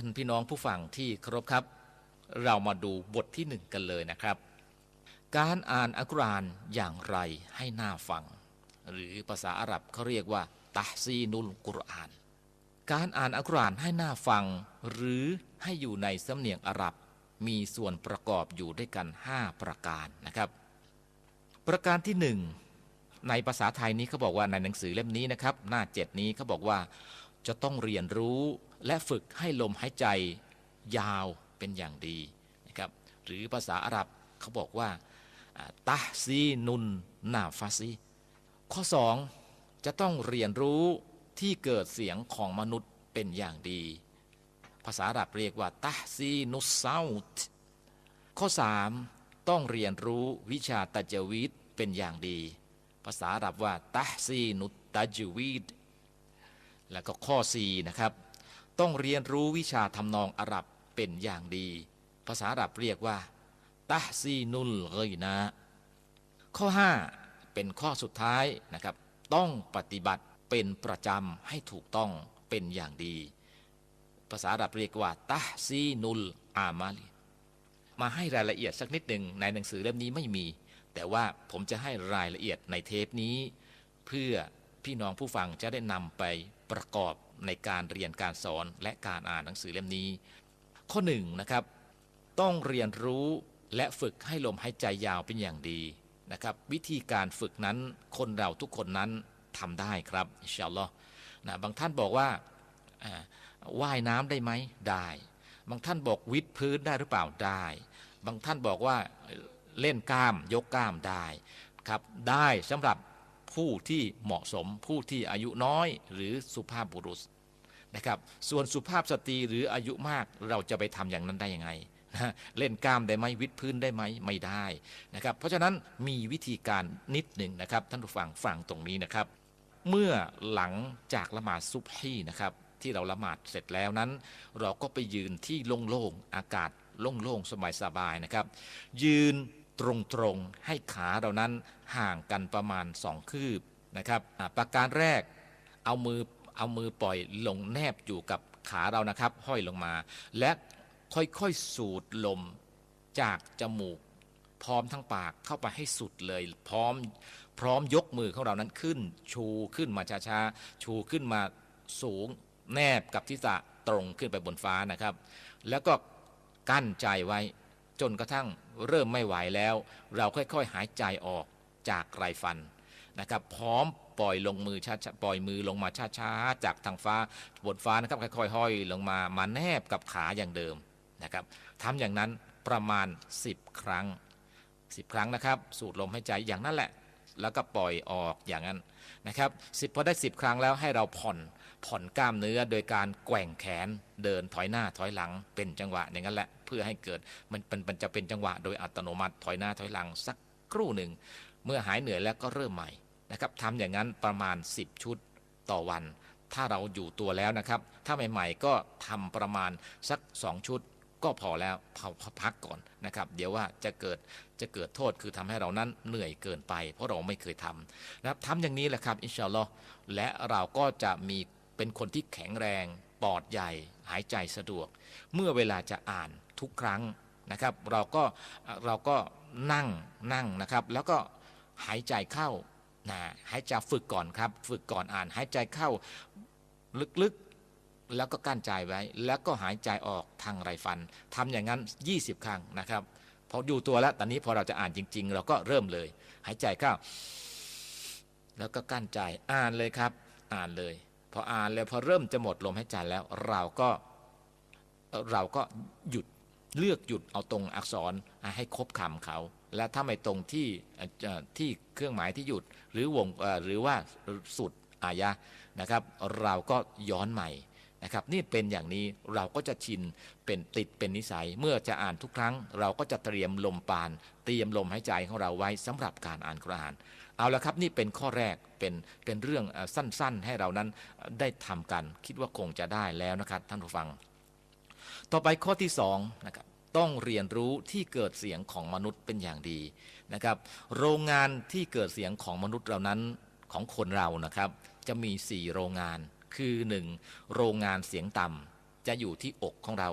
ท่านพี่น้องผู้ฟังที่เคารพครับ เรามาดูบทที่หนึ่งกันเลยนะครับ การอ่านอัลกุรอานอย่างไรให้น่าฟัง หรือภาษาอาหรับเขาเรียกว่าตะซีนุลกุรอาน การอ่านอัลกุรอานให้น่าฟัง หรือให้อยู่ในสำเนียงอาหรับ มีส่วนประกอบอยู่ด้วยกัน 5 ประการนะครับ ประการที่หนึ่งในภาษาไทยนี้เขาบอกว่าในหนังสือเล่มนี้นะครับ หน้าเจ็ดนี้เขาบอกว่าจะต้องเรียนรู้ และฝึกให้ลมหายใจยาวเป็นอย่างดีนะครับหรือภาษาอาหรับเขาบอกว่าตาซีนุนนาฟาซีข้อ 2 จะต้องเรียนรู้ที่เกิดเสียงของมนุษย์เป็นอย่างดี ภาษาอาหรับเรียกว่าตาซีนุสซาตข้อ 3 ต้องเรียนรู้วิชาตัจวิดเป็นอย่างดี ภาษาอาหรับว่าตาซีนุตตัจวิดแล้วก็ข้อ 4 นะครับ ต้องเรียนรู้วิชาทำนองอาหรับเป็นอย่างดี ภาษาอาหรับเรียกว่าตาซีนุลเกยนะ ข้อ 5 เป็นข้อสุดท้ายนะครับ ต้องปฏิบัติเป็นประจำให้ถูกต้องเป็นอย่างดี ภาษาอาหรับเรียกว่าตาซีนุลอามาลีมาให้รายละเอียดสักนิดหนึ่งในหนังสือเล่มนี้ไม่มี แต่ว่าผมจะให้รายละเอียดในเทปนี้ เพื่อพี่น้องผู้ฟังจะได้นำไปประกอบ ในการเรียนการสอนและการอ่านหนังสือเล่มนี้ ข้อหนึ่งนะครับ ต้องเรียนรู้และฝึกให้ลมหายใจยาวเป็นอย่างดีนะครับ วิธีการฝึกนั้นคนเราทุกคนนั้นทำได้ครับอินชาอัลลอฮ์นะบางท่านบอกว่าว่ายน้ำได้ไหมได้ บางท่านบอกวิดพื้นได้หรือเปล่าได้ บางท่านบอกว่าเล่นกล้ามยกกล้ามได้ครับได้สำหรับ ผู้ที่เหมาะสมผู้ที่อายุน้อยหรือสุภาพบุรุษนะครับส่วนสุภาพสตรีหรืออายุมากเราจะไปทำอย่างนั้นได้ยังไงนะเล่นกล้ามได้ไหมวิดพื้นได้ไหมไม่ได้นะครับเพราะฉะนั้นมีวิธีการนิดหนึ่งนะครับ ท่านผู้ฟังฟังตรงนี้นะครับ เมื่อหลังจากละหมาดซุบฮีนะครับที่เราละหมาดเสร็จแล้วนั้น เราก็ไปยืนที่โล่งๆอากาศโล่งๆสบายๆนะครับ ยืน ตรงๆให้ขาเรานั้นห่างกันประมาณสองคืบนะครับประการแรกเอามือเอามือปล่อยลงแนบอยู่กับขาเรานะครับ ห้อยลงมา และค่อยๆสูดลมจากจมูก พร้อมทั้งปากเข้าไปให้สุดเลย พร้อมพร้อมยกมือของเรานั้นขึ้น ชูขึ้นมาช้าๆชูขึ้นมาสูงแนบกับทิศะตรงขึ้นไปบนฟ้านะครับ แล้วก็กั้นใจไว้ จนกระทั่งเริ่มไม่ไหวแล้ว เราค่อยๆ หายใจออกจากไรฟันนะครับ พร้อมปล่อยลงมือช้าๆปล่อยมือลงมาช้าๆจากทางฟ้าบนฟ้านะครับค่อยๆห้อยลงมามาแนบกับขาอย่างเดิมนะครับทำอย่างนั้นประมาณ 10 ครั้ง 10 ครั้งนะครับ สูดลมหายใจอย่างนั้นแหละ แล้วก็ปล่อยออกอย่างนั้นนะครับสิพอได้ 10 ครั้งแล้วให้เราผ่อน ผ่อนกล้ามเนื้อโดยการแกว่งแขนเดินถอยหน้าถอยหลังเป็นจังหวะอย่างนั้นแหละเพื่อให้เกิดมันมันมันจะเป็นจังหวะโดยอัตโนมัติถอยหน้าถอยหลังสักครู่หนึ่ง เมื่อหายเหนื่อยแล้วก็เริ่มใหม่นะครับทำอย่างนั้นประมาณ 10 ชุดต่อวัน ถ้าเราอยู่ตัวแล้วนะครับ ถ้าใหม่ๆก็ทำประมาณสัก 2 ชุดก็พอแล้วพอพักก่อนนะครับ เดี๋ยวว่าจะเกิดจะเกิดโทษคือทำให้เรานั้นเหนื่อยเกินไป เพราะเราไม่เคยทำนะครับทำอย่างนี้แหละครับอินชาอัลลอฮ์และเราก็จะมี เป็นคนที่แข็งแรง ปอดใหญ่ หายใจสะดวก เมื่อเวลาจะอ่านทุกครั้งนะครับ เราก็เราก็นั่งนั่งนะครับ แล้วก็หายใจเข้านะหายใจฝึกก่อนครับ ฝึกก่อนอ่าน หายใจเข้าลึกๆ แล้วก็กั้นใจไว้ แล้วก็หายใจออกทางไรฟันทำอย่างนั้น 20 ครั้งนะครับ พออยู่ตัวแล้ว ตอนนี้พอเราจะอ่านจริง ๆ เราก็เริ่มเลย หายใจเข้า แล้วก็กั้นใจ อ่านเลยครับ อ่านเลย พออ่านแล้วพอเริ่มจะหมดลมหายใจแล้วเราก็เราก็หยุดเลือกหยุดเอาตรงอักษรให้ครบคำเขา และถ้าไม่ตรงที่ที่เครื่องหมายที่หยุดหรือวงหรือว่าสุดอายะนะครับ เราก็ย้อนใหม่นะครับ นี่เป็นอย่างนี้เราก็จะชินเป็นติดเป็นนิสัย เมื่อจะอ่านทุกครั้ง เราก็จะเตรียมลมปาน เตรียมลมหายใจของเราไว้สำหรับการอ่านคุรอาน เอาละครับนี่เป็นข้อแรกเป็นเป็นเรื่องสั้นๆ ให้เรานั้นได้ทำกัน คิดว่าคงจะได้แล้วนะครับท่านผู้ฟัง ต่อไปข้อที่2นะครับต้องเรียนรู้ที่เกิดเสียงของมนุษย์เป็นอย่างดีนะครับ โรงงานที่เกิดเสียงของมนุษย์เรานั้นของคนเรานะครับ จะมี 4 โรงงานคือ 1. โรงงานเสียงต่จะอยู่ที่อกของเรา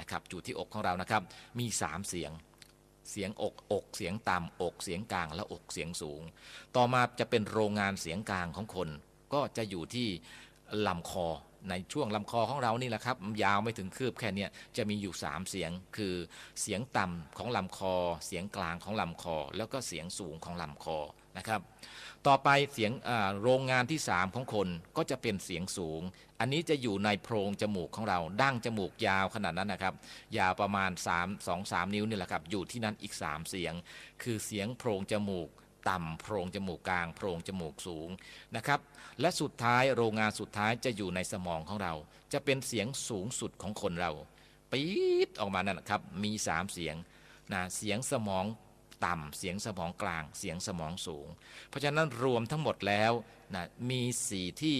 นะครับอยู่ที่อกของเรานะครับ มีสามเสียง เสียงอกอกเสียงต่ำอกเสียงกลางและอกเสียงสูง ต่อมาจะเป็นโรงงานเสียงกลางของคน ก็จะอยู่ที่ลำคอในช่วงลำคอของเรานี่แหละครับ ยาวไม่ถึงคืบแค่เนี้ยจะมีอยู่ 3 เสียงคือเสียงต่ำของลำคอ เสียงกลางของลำคอ แล้วก็เสียงสูงของลำคอ นะครับ ต่อไปเสียงโรงงานที่ 3 ของคนก็จะเป็นเสียงสูง อันนี้จะอยู่ในโพรงจมูกของเรา ดั้งจมูกยาวขนาดนั้นนะครับ ยาวประมาณ 3 2 3 นิ้วนี่แหละครับ อยู่ที่นั้นอีก 3 เสียง คือเสียงโพรงจมูกต่ำโพรงจมูกกลางโพรงจมูกสูงนะครับ และสุดท้ายโรงงานสุดท้ายจะอยู่ในสมองของเรา จะเป็นเสียงสูงสุดของคนเราปี๊ดออกมานั่นนะครับ มี 3 เสียงนะเสียงสมอง ต่ำ เสียงสมองกลาง เสียงสมองสูง เพราะฉะนั้นรวมทั้งหมดแล้วนะมี 4 ที่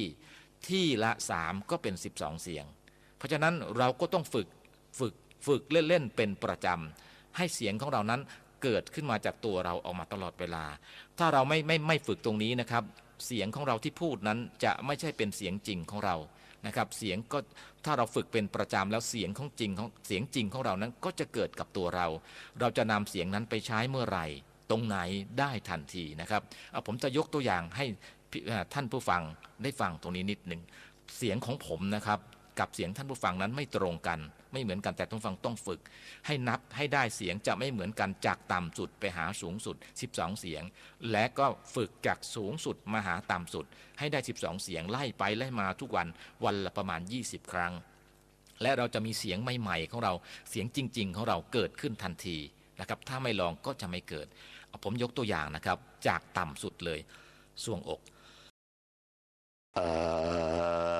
ที่ละ 3 ก็เป็น 12 เสียง เพราะฉะนั้นเราก็ต้องฝึกฝึกฝึกเล่น ๆ เป็นประจำ ให้เสียงของเรานั้นเกิดขึ้นมาจากตัวเราออกมาตลอดเวลา ถ้าเราไม่ไม่ไม่ฝึกตรงนี้นะครับ เสียงของเราที่พูดนั้นจะไม่ใช่เป็นเสียงจริงของเรานะครับ เสียงก็ถ้าเราฝึกเป็นประจำแล้วเสียงของจริงของเสียงจริงของเรานั้นก็จะเกิดกับตัวเรา เราจะนำเสียงนั้นไปใช้เมื่อไหร่ ตรงไหนได้ทันทีนะครับเอาผมจะยกตัวอย่างให้ท่านผู้ฟังได้ฟังตรงนี้นิดหนึ่งเสียงของผมนะครับ กับเสียงท่านผู้ฟังนั้นไม่ตรงกัน ไม่เหมือนกันแต่ท่านฟังต้องฝึก ให้นับให้ได้เสียงจะไม่เหมือนกันจากต่ำสุดไปหาสูงสุด 12 เสียง และก็ฝึกจากสูงสุดมาหาต่ำสุด ให้ได้ 12 เสียงไล่ไปไล่มาทุกวันวันละประมาณ 20 ครั้ง และเราจะมีเสียงใหม่ๆของเราเสียงจริง ๆ ของเราเกิดขึ้นทันทีนะครับถ้าไม่ลองก็จะไม่เกิด ผมยกตัวอย่างนะครับ จากต่ำสุดเลยสวงอกเ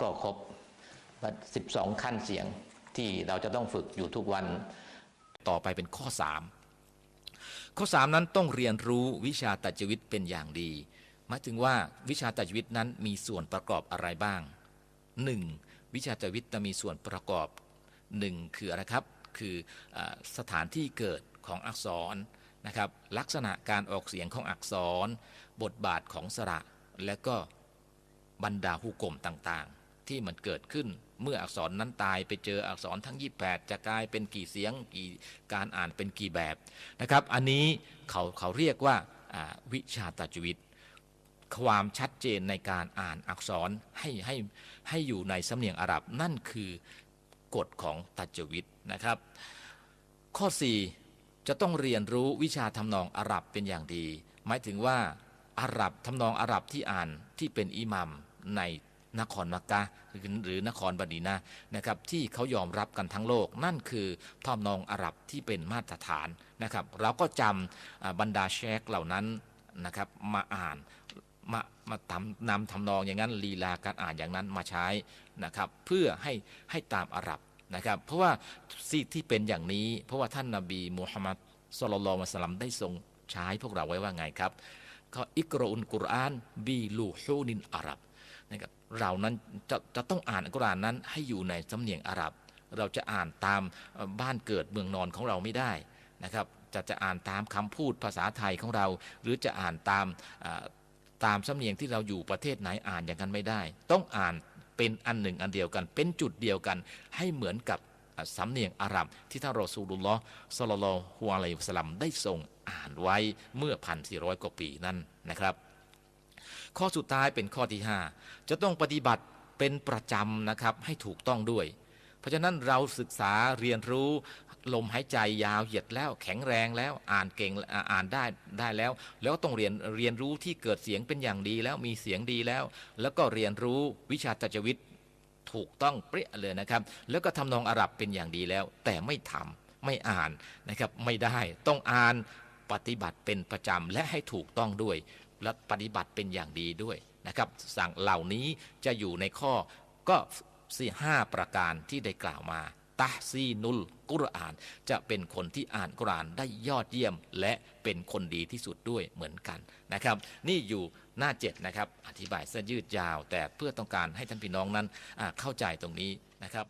ก็ครบ 12 ขั้นเสียงที่เราจะต้องฝึกอยู่ทุกวันต่อไปเป็นข้อ 3 ข้อ 3 นั้นต้องเรียนรู้วิชาตัดจวิตเป็นอย่างดีหมายถึงว่าวิชาตัดจวิตนั้นมีส่วนประกอบอะไรบ้าง 1. วิชาตัดจวิตจะมีส่วนประกอบ 1 คืออะไรครับ คืออสถานที่เกิดของอักษรนะครับลักษณะการออกเสียงของอักษร บทบาทของสระ และก็บรรดาหุกกลมต่างๆ ที่มันเกิดขึ้น เมื่ออักษรนั้นตายไปเจออักษรทั้ง 28 จะกลายเป็นกี่เสียงกี่การอ่านเป็นกี่แบบนะครับ อันนี้เขาเขาเรียกว่าวิชาตัจจวิต ความชัดเจนในการอ่านอักษรให้ให้ให้อยู่ในสำเนียงอาหรับนั่นคือกฎของตัจจวิตนะครับ ข้อ 4 จะต้องเรียนรู้วิชาทำนองอาหรับเป็นอย่างดี หมายถึงว่าอาหรับทำนองอาหรับที่อ่านที่เป็นอิหมัมใน นครมักกะหรือนครบดีนานะครับที่เขายอมรับกันทั้งโลก นั่นคือทำนองอาหรับที่เป็นมาตรฐานนะครับ เราก็จำบรรดาเชคเหล่านั้นนะครับมาอ่านมามาทำนำทำนองอย่างนั้นลีลาการอ่านอย่างนั้นมาใช้นะครับเพื่อให้ให้ตามอาหรับนะครับเพราะว่าสิ่งที่เป็นอย่างนี้ เพราะว่าท่านนาบีมูฮัมมัดสุลลัลลอฮุอะลัยฮิวะสัลลัมได้ทรงใช้พวกเราไว้ว่าไงครับก็อิกรอุนกุรอานบีลูฮูนินอาหรับนะครับ เรานั้นจะจะต้องอ่านอัลกุรอานนั้นให้อยู่ในสำเนียงอาหรับ เราจะอ่านตามบ้านเกิดเมืองนอนของเราไม่ได้นะครับจะจะอ่านตามคำพูดภาษาไทยของเรา หรือจะอ่านตามตามสำเนียงที่เราอยู่ประเทศไหนอ่านอย่างนั้นไม่ได้ ต้องอ่านเป็นอันหนึ่งอันเดียวกัน เป็นจุดเดียวกัน ให้เหมือนกับสำเนียงอาหรับที่ท่านรอซูลุลลอฮ์ศ็อลลัลฮุอะลัยฮิสลัมได้ทรงอ่านไว้เมื่อพันสี่ร้อยกว่าปีนั้นนะครับ ข้อสุดท้ายเป็นข้อที่ 5 จะต้องปฏิบัติเป็นประจำนะครับให้ถูกต้องด้วย เพราะฉะนั้นเราศึกษาเรียนรู้ลมหายใจยาวเหยียดแล้วแข็งแรงแล้วอ่านเก่งอ่านได้ได้แล้ว แล้วก็ต้องเรียนเรียนรู้ที่เกิดเสียงเป็นอย่างดีแล้วมีเสียงดีแล้ว แล้วก็เรียนรู้วิชาตัจวิทย์ถูกต้องเปรี้ยเลยนะครับ แล้วก็ทำนองอาหรับเป็นอย่างดีแล้ว แต่ไม่ทำไม่อ่านนะครับไม่ได้ต้องอ่านปฏิบัติเป็นประจำและให้ถูกต้องด้วย และปฏิบัติเป็นอย่างดีด้วยนะครับสั่งเหล่านี้จะอยู่ในข้อก็สี่ห้าประการที่ได้กล่าวมาตะซีนุลกุรอาน จะเป็นคนที่อ่านกุรอานได้ยอดเยี่ยม และเป็นคนดีที่สุดด้วยเหมือนกันนะครับ นี่อยู่หน้าเจ็ดนะครับ อธิบายเส้นยืดยาว แต่เพื่อต้องการให้ท่านพี่น้องนั้นเข้าใจตรงนี้นะครับ